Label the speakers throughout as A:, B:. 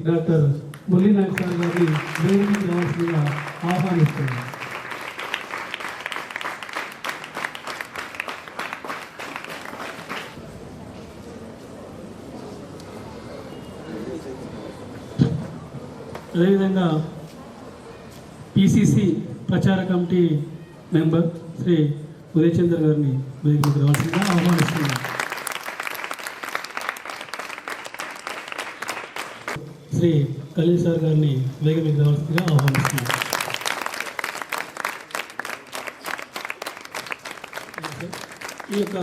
A: Doctor Murali Naik sir గారిని వేదికకి రావాల్సిందిగా ఆహ్వానిస్తున్నాను అదేవిధంగా పిసిసి ప్రచార కమిటీ మెంబర్ శ్రీ ఉదయ్ చంద్ర గారిని వేదికకి రావాల్సిందిగా ఆహ్వానిస్తున్నాను శ్రీ కళ్యాణ్ సార్ గారిని వేదికకి రావాల్సిందిగా ఆహ్వానిస్తున్నాను ఈ యొక్క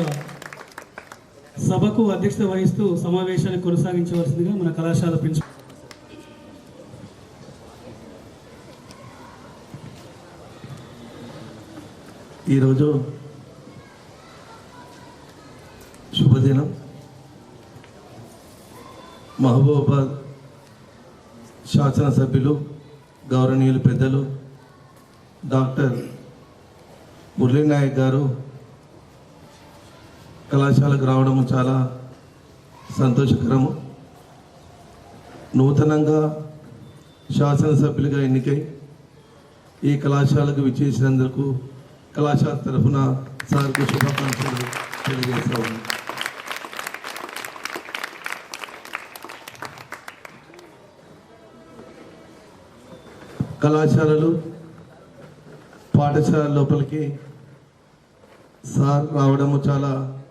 A: సభకు అధ్యక్షత వహిస్తూ సమావేశాన్ని కొనసాగించవలసిందిగా మన కళాశాల ప్రిన్సిపల్
B: ఈరోజు శుభదినం. మహబూబాబాద్ శాసనసభ్యులు గౌరవనీయులు పెద్దలు డాక్టర్ మురళీనాయక్ గారు కళాశాలకు రావడం చాలా సంతోషకరము. నూతనంగా శాసనసభ్యులుగా ఎన్నికై ఈ కళాశాలకు విచ్చేసినందుకు కళాశాల తరఫున సార్కు శుభాకాంక్షలు తెలియజేస్తా కళాశాలలు పాఠశాల లోపలికి సార్ రావడము చాలా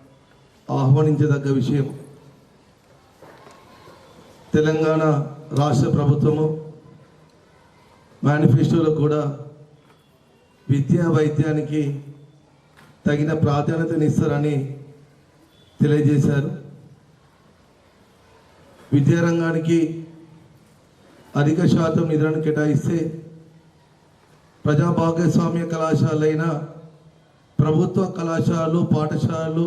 B: ఆహ్వానించదగ్గ విషయం. తెలంగాణ రాష్ట్ర ప్రభుత్వము మేనిఫెస్టోలో కూడా విద్యా వైద్యానికి తగిన ప్రాధాన్యతనిస్తారని తెలియజేశారు. విద్యారంగానికి అధిక శాతం నిధులను కేటాయిస్తే ప్రజా భాగస్వామ్య కళాశాలైన ప్రభుత్వ కళాశాలలు పాఠశాలలు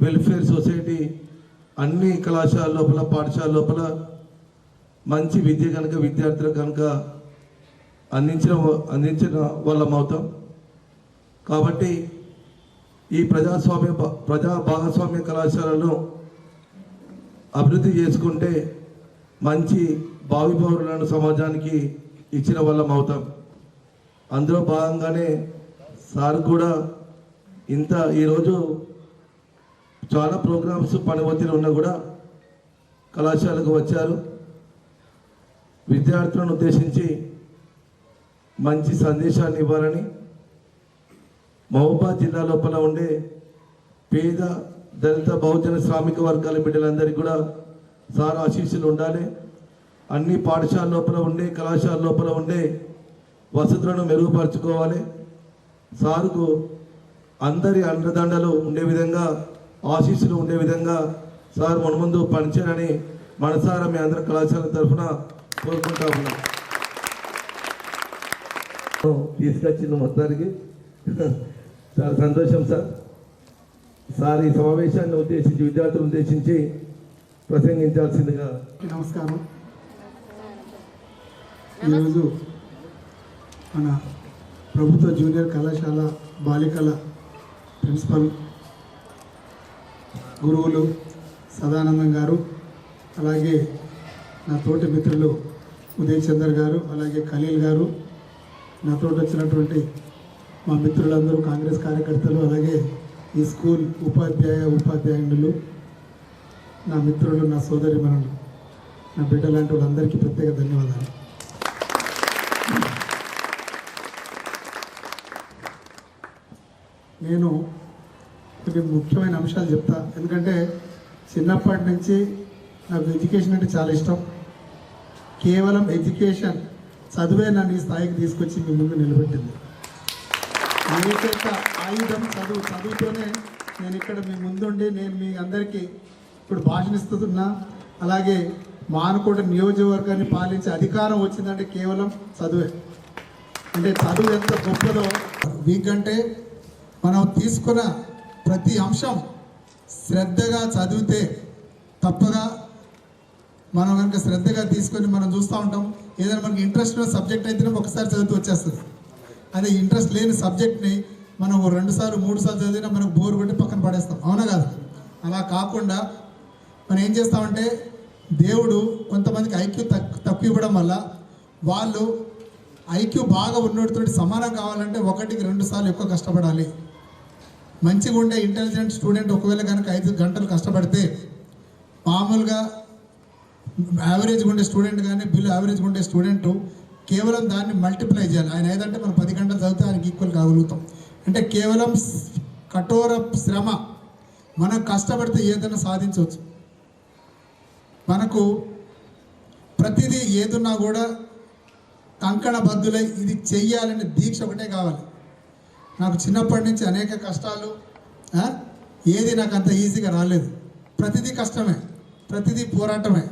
B: వెల్ఫేర్ సొసైటీ అన్ని కళాశాల లోపల పాఠశాల లోపల మంచి విద్య కనుక విద్యార్థులకు కనుక అందించిన అందించిన వాళ్ళం అవుతాం. కాబట్టి ఈ ప్రజాస్వామ్య ప్రజా భాగస్వామ్య కళాశాలను అభివృద్ధి చేసుకుంటే మంచి భావి పౌరులను సమాజానికి ఇచ్చిన వాళ్ళం అవుతాం. అందులో భాగంగానే సార్ కూడా ఇంత ఈరోజు చాలా ప్రోగ్రామ్స్ పని ఒత్తిడి ఉన్నా కూడా కళాశాలకు వచ్చారు. విద్యార్థులను ఉద్దేశించి మంచి సందేశాన్ని ఇవ్వాలని మహబూబాద్ జిల్లా లోపల ఉండే పేద దళిత బహుజన శ్రామిక వర్గాల బిడ్డలందరికీ కూడా సార్ ఆశీస్సులు ఉండాలి. అన్ని పాఠశాల లోపల ఉండే కళాశాల లోపల ఉండే వసతులను మెరుగుపరుచుకోవాలి. సారుకు అందరి అండదండలు ఉండే విధంగా ఆశీస్సులు ఉండే విధంగా సార్ మన ముందు పనిచేయాలని మనసారా మీ అందరి కళాశాల తరఫున కోరుకుంటా ఉన్నాం. తీసుకొచ్చిన మొత్తానికి. చాలా సంతోషం సార్. సార్ ఈ సమావేశాన్ని ఉద్దేశించి విద్యార్థులను ఉద్దేశించి ప్రసంగించాల్సిందిగా
C: నమస్కారం. ఈరోజు మన ప్రభుత్వ జూనియర్ కళాశాల బాలికల ప్రిన్సిపల్ గురువులు సదానందం గారు అలాగే నా తోటి మిత్రులు ఉదయ్ చందర్ గారు అలాగే ఖలీల్ గారు. నాతో వచ్చినటువంటి మా మిత్రులందరూ కాంగ్రెస్ కార్యకర్తలు అలాగే ఈ స్కూల్ ఉపాధ్యాయ ఉపాధ్యాయులు నా మిత్రులు నా సోదరి నా బిడ్డ లాంటి వాళ్ళందరికీ ప్రత్యేక ధన్యవాదాలు. నేను కొన్ని ముఖ్యమైన అంశాలు చెప్తా. ఎందుకంటే చిన్నప్పటి నుంచి నాకు ఎడ్యుకేషన్ అంటే చాలా ఇష్టం. కేవలం ఎడ్యుకేషన్ చదువే నన్ను ఈ స్థాయికి తీసుకొచ్చి మీ ముందు నిలబెట్టింది. ఏకైక ఆయుధం చదువు. చదువుతోనే నేను ఇక్కడ మీ ముందుండి నేను మీ అందరికీ ఇప్పుడు భాషణిస్తున్నా అలాగే మానుకోట నియోజకవర్గాన్ని పాలించే అధికారం వచ్చిందంటే కేవలం చదువే. అంటే చదువు ఎంత గొప్పదో. వీక్ అంటే మనం తీసుకున్న ప్రతి అంశం శ్రద్ధగా చదివితే తప్పగా మనం కనుక శ్రద్ధగా తీసుకొని మనం చూస్తూ ఉంటాం. ఏదైనా మనకి ఇంట్రెస్ట్ ఉన్న సబ్జెక్ట్ అయితేనే ఒకసారి చదివితే వచ్చేస్తుంది. అదే ఇంట్రెస్ట్ లేని సబ్జెక్ట్ని మనం రెండు సార్లు మూడు సార్లు చదివినా మనకు బోర్ కొట్టి పక్కన పడేస్తాం. అవునా కాదు? అలా కాకుండా మనం ఏం చేస్తామంటే దేవుడు కొంతమందికి ఐక్యూ తక్కు తక్కువ ఇవ్వడం వల్ల వాళ్ళు ఐక్యూ బాగా ఉన్నోడితో సమానం కావాలంటే ఒకటికి రెండు సార్లు ఎక్కువ కష్టపడాలి. మంచిగా ఉండే ఇంటెలిజెంట్ స్టూడెంట్ ఒకవేళ కనుక ఐదు గంటలు కష్టపడితే మామూలుగా యావరేజ్గా ఉండే స్టూడెంట్ కానీ బిల్ యావరేజ్గా ఉండే స్టూడెంట్ కేవలం దాన్ని మల్టిప్లై చేయాలి. ఆయన ఏదంటే మనం పది గంటలు చదివితే ఆయనకి ఈక్వల్ కాగలుగుతాం. అంటే కేవలం కఠోర శ్రమ మనం కష్టపడితే ఏదైనా సాధించవచ్చు. మనకు ప్రతిదీ ఏదున్నా కూడా కంకణ బద్దులై ఇది చెయ్యాలనే దీక్ష ఒకటే కావాలి. నాకు చిన్నప్పటి నుంచి అనేక కష్టాలు ఏది నాకు అంత ఈజీగా రాలేదు. ప్రతిదీ కష్టమే ప్రతిదీ పోరాటమే.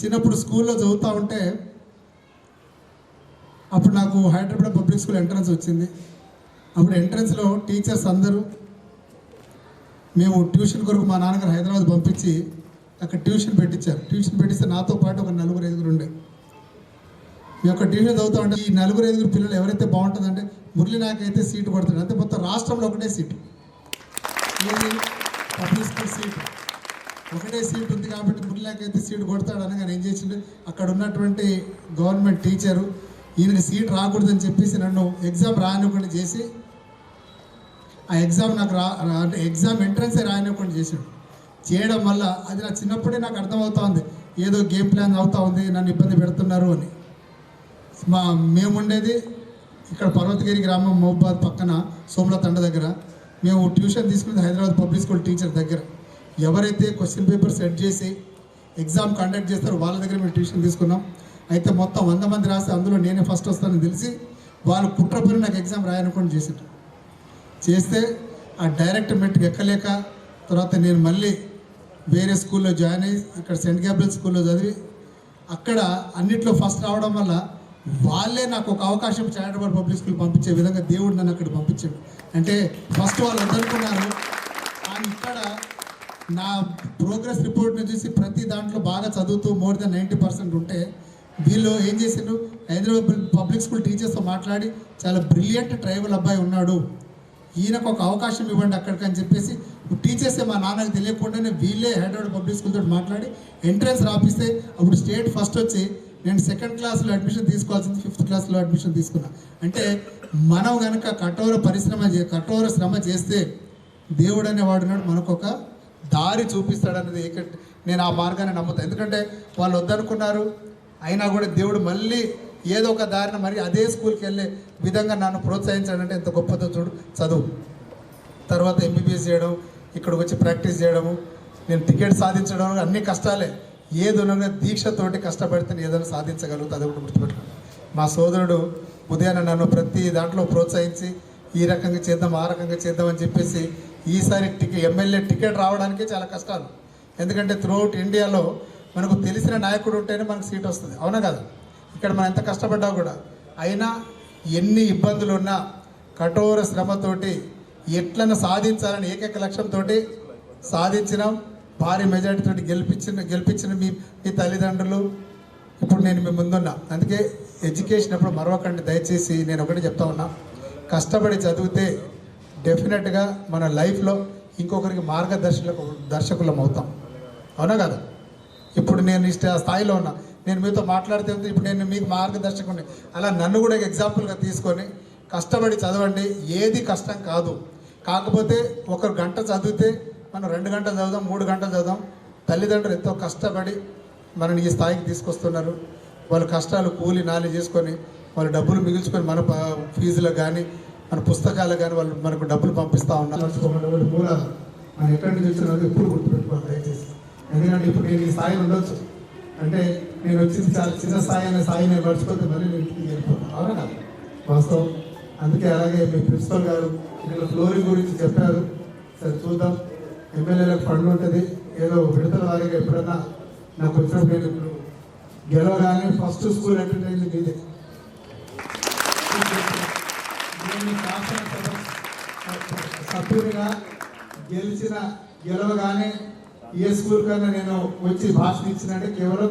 C: చిన్నప్పుడు స్కూల్లో చదువుతూ ఉంటే అప్పుడు నాకు హైదరాబాద్ పబ్లిక్ స్కూల్ ఎంట్రన్స్ వచ్చింది. అప్పుడు ఎంట్రన్స్లో టీచర్స్ అందరూ మేము ట్యూషన్ కొరకు మా నాన్నగారు హైదరాబాద్ పంపించి అక్కడ ట్యూషన్ పెట్టించారు. ట్యూషన్ పెట్టిస్తే నాతో పాటు ఒక నలుగురు ఐదుగురు ఉండే. మీ యొక్క ట్యూషన్ చదువుతా ఉంటే ఈ నలుగురు ఐదుగురు పిల్లలు ఎవరైతే బాగుంటుందంటే మురళి నాకైతే సీటు పడుతుంది. అంటే మొత్తం రాష్ట్రంలో ఒకటే సీటు. Public school seat. ఒకటే సీట్ ఉంది కాబట్టి మురళికైతే సీటు కొడతాడు అనగా ఏం చేసిండు? అక్కడ ఉన్నటువంటి గవర్నమెంట్ టీచరు ఈయనకి సీట్ రాకూడదని చెప్పేసి నన్ను ఎగ్జామ్ రానివ్వకుండా చేసి ఆ ఎగ్జామ్ నాకు రా రా- అంటే ఎగ్జామ్ ఎంట్రన్సే రానివ్వకుండా చేశాడు చేయడం వల్ల అది నా చిన్నప్పుడే నాకు అర్థమవుతా ఉంది. ఏదో గేమ్ ప్లాన్ అవుతా ఉంది నన్ను ఇబ్బంది పెడుతున్నారు అని. మా మేము ఉండేది ఇక్కడ పర్వతగిరి గ్రామం మహబాద్ పక్కన సోమల తండ దగ్గర. మేము ట్యూషన్ తీసుకున్నది హైదరాబాద్ పబ్లిక్ స్కూల్ టీచర్ దగ్గర. ఎవరైతే క్వశ్చన్ పేపర్ సెట్ చేసి ఎగ్జామ్ కండక్ట్ చేస్తారో వాళ్ళ దగ్గర మేము ట్యూషన్ తీసుకున్నాం. అయితే మొత్తం వంద మంది రాస్తే అందులో నేనే ఫస్ట్ వస్తానని తెలిసి వాళ్ళు కుట్రపడి నాకు ఎగ్జామ్ రాయనుకోండి చేసారు చేస్తే ఆ డైరెక్ట్ మెట్కి ఎక్కలేక తర్వాత నేను మళ్ళీ వేరే స్కూల్లో జాయిన్ అయ్యి ఇక్కడ సెంట్ గ్యాబ్రియల్ స్కూల్లో చదివి అక్కడ అన్నిట్లో ఫస్ట్ రావడం వల్ల వాళ్ళే నాకు ఒక అవకాశం చారిటబుల్ పబ్లిక్ స్కూల్ పంపించే విధంగా దేవుడు నన్ను అక్కడ పంపించాడు. అంటే ఫస్ట్ వాళ్ళు వద్దనుకున్నారు కానీ ఇక్కడ నా ప్రోగ్రెస్ రిపోర్ట్ని చూసి ప్రతి దాంట్లో బాగా చదువుతూ మోర్ దెన్ నైంటీ పర్సెంట్ ఉంటే వీళ్ళు ఏం చేసిండ్రు? హైదరాబాద్ పబ్లిక్ స్కూల్ టీచర్స్తో మాట్లాడి చాలా బ్రిలియంట్ ట్రైబల్ అబ్బాయి ఉన్నాడు. ఈయనకు ఒక అవకాశం ఇవ్వండి అక్కడికి అని చెప్పేసి టీచర్సే మా నాన్నకు తెలియకుండానే వీళ్ళే హైదరాబాద్ పబ్లిక్ స్కూల్ తోటి మాట్లాడి ఎంట్రన్స్ రాపిస్తే అప్పుడు స్టేట్ ఫస్ట్ వచ్చి నేను సెకండ్ క్లాస్లో అడ్మిషన్ తీసుకోవాల్సింది ఫిఫ్త్ క్లాస్లో అడ్మిషన్ తీసుకున్నా. అంటే మనం కనుక కఠోర పరిశ్రమ చే కఠోర శ్రమ చేస్తే దేవుడు అనేవాడు ఉన్నాడు మనకు ఒక దారి చూపిస్తాడనేది ఏక నేను ఆ మార్గాన్ని నమ్ముతాను ఎందుకంటే వాళ్ళు వద్దనుకున్నారు అయినా కూడా దేవుడు మళ్ళీ ఏదో ఒక దారిన మరి అదే స్కూల్కి వెళ్ళే విధంగా నన్ను ప్రోత్సహించాడంటే ఎంత గొప్పదో చూడు చదువు. తర్వాత ఎంబీబీఎస్ చేయడం ఇక్కడికి వచ్చి ప్రాక్టీస్ చేయడము నేను టికెట్ సాధించడం అన్ని కష్టాలే. ఏదైనా దీక్షతోటి కష్టపడితే నేను ఏదైనా సాధించగలుగుతుంది అది ఒకటి గుర్తుపెట్టుకోండి. మా సోదరుడు ఉదయాన్నే నన్ను ప్రతి దాంట్లో ప్రోత్సహించి ఈ రకంగా చేద్దాం ఆ రకంగా చేద్దాం అని చెప్పేసి ఈసారి టికెట్ ఎమ్మెల్యే టికెట్ రావడానికే చాలా కష్టాలు. ఎందుకంటే త్రూఅవుట్ ఇండియాలో మనకు తెలిసిన నాయకుడు ఉంటేనే మనకు సీట్ వస్తుంది. అవునా కదా? ఇక్కడ మనం ఎంత కష్టపడ్డా కూడా. అయినా ఎన్ని ఇబ్బందులు ఉన్నా కఠోర శ్రమతోటి ఎట్లను సాధించాలని ఏకైక లక్ష్యంతో సాధించినాం. భారీ మెజారిటీతో గెలిపించిన గెలిపించిన మీ మీ తల్లిదండ్రులు ఇప్పుడు నేను మీ ముందున్నా. అందుకే ఎడ్యుకేషన్ ఎప్పుడు మరవకండి. దయచేసి నేను ఒకటి చెప్తా ఉన్నా. కష్టపడి చదివితే డెఫినెట్గా మన లైఫ్లో ఇంకొకరికి మార్గదర్శకులకు దర్శకులం అవుతాం. అవునా కదా? ఇప్పుడు నేను ఇష్ట స్థాయిలో ఉన్నా. నేను మీతో మాట్లాడితే ఇప్పుడు నేను మీకు మార్గదర్శకుని. అలా నన్ను కూడా ఎగ్జాంపుల్గా తీసుకొని కష్టపడి చదవండి. ఏది కష్టం కాదు. కాకపోతే ఒక గంట చదివితే మనం రెండు గంటలు చదువుదాం మూడు గంటలు చదువుదాం. తల్లిదండ్రులు ఎంతో కష్టపడి మనని ఈ స్థాయికి తీసుకొస్తున్నారు. వాళ్ళ కష్టాలు కూలి నాలి చేసుకొని వాళ్ళు డబ్బులు మిగిల్చుకొని మన ఫీజులకు కానీ మన పుస్తకాలకు కానీ వాళ్ళు మనకు డబ్బులు పంపిస్తూ ఉన్నారు. నడుచుకోమని వాళ్ళు మనం ఎక్కడి నుంచి వచ్చినా ఎప్పుడు గుర్తుపెట్టుకోవాలి దయచేసి. ఎందుకంటే ఇప్పుడు నేను ఈ స్థాయి ఉండొచ్చు. అంటే నేను వచ్చింది చాలా చిన్న స్థాయి అనే స్థాయి నేను మర్చిపోతే మళ్ళీ నేను ఇంటికి వెళ్ళిపోతాను అవునా? వాస్తవం. అందుకే అలాగే మీ ప్రిన్సిపల్ గారు ఇక్కడ ఫ్లోరింగ్ గురించి చెప్పారు. సరే చూద్దాం. ఎమ్మెల్యేలకు ఫండ్ ఉంటుంది. ఏదో విడతల వారిగా ఎప్పుడన్నా నాకు వచ్చినప్పుడు నేను ఇప్పుడు గెలవగానే ఫస్ట్ స్కూల్ ఎంటర్టైన్మెంట్ ఇదే. మీదే నేను శాసనసభ సభ్యునిగా గెలిచిన గెలవగానే ఏ స్కూల్ కన్నా నేను వచ్చి భాషణ ఇచ్చినంటే కేవలం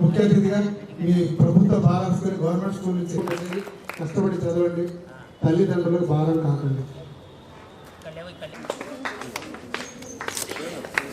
C: ముఖ్య అతిథిగా మీ ప్రభుత్వ భారత గవర్నమెంట్ స్కూల్ నుంచి కష్టపడి చదవండి. తల్లిదండ్రులకు భారం కాకండి.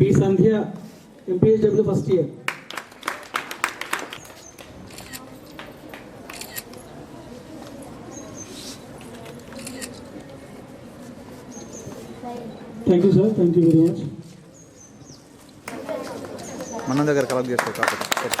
A: B Sandhya MPHW first year thank you sir thank you very much
D: మన దగ్గర collect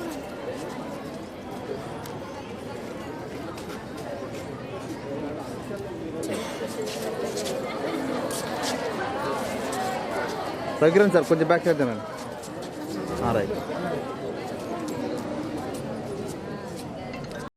D: దగ్గర సార్ కొంచెం బ్యాక్ సైడ్ తినండి రైట్.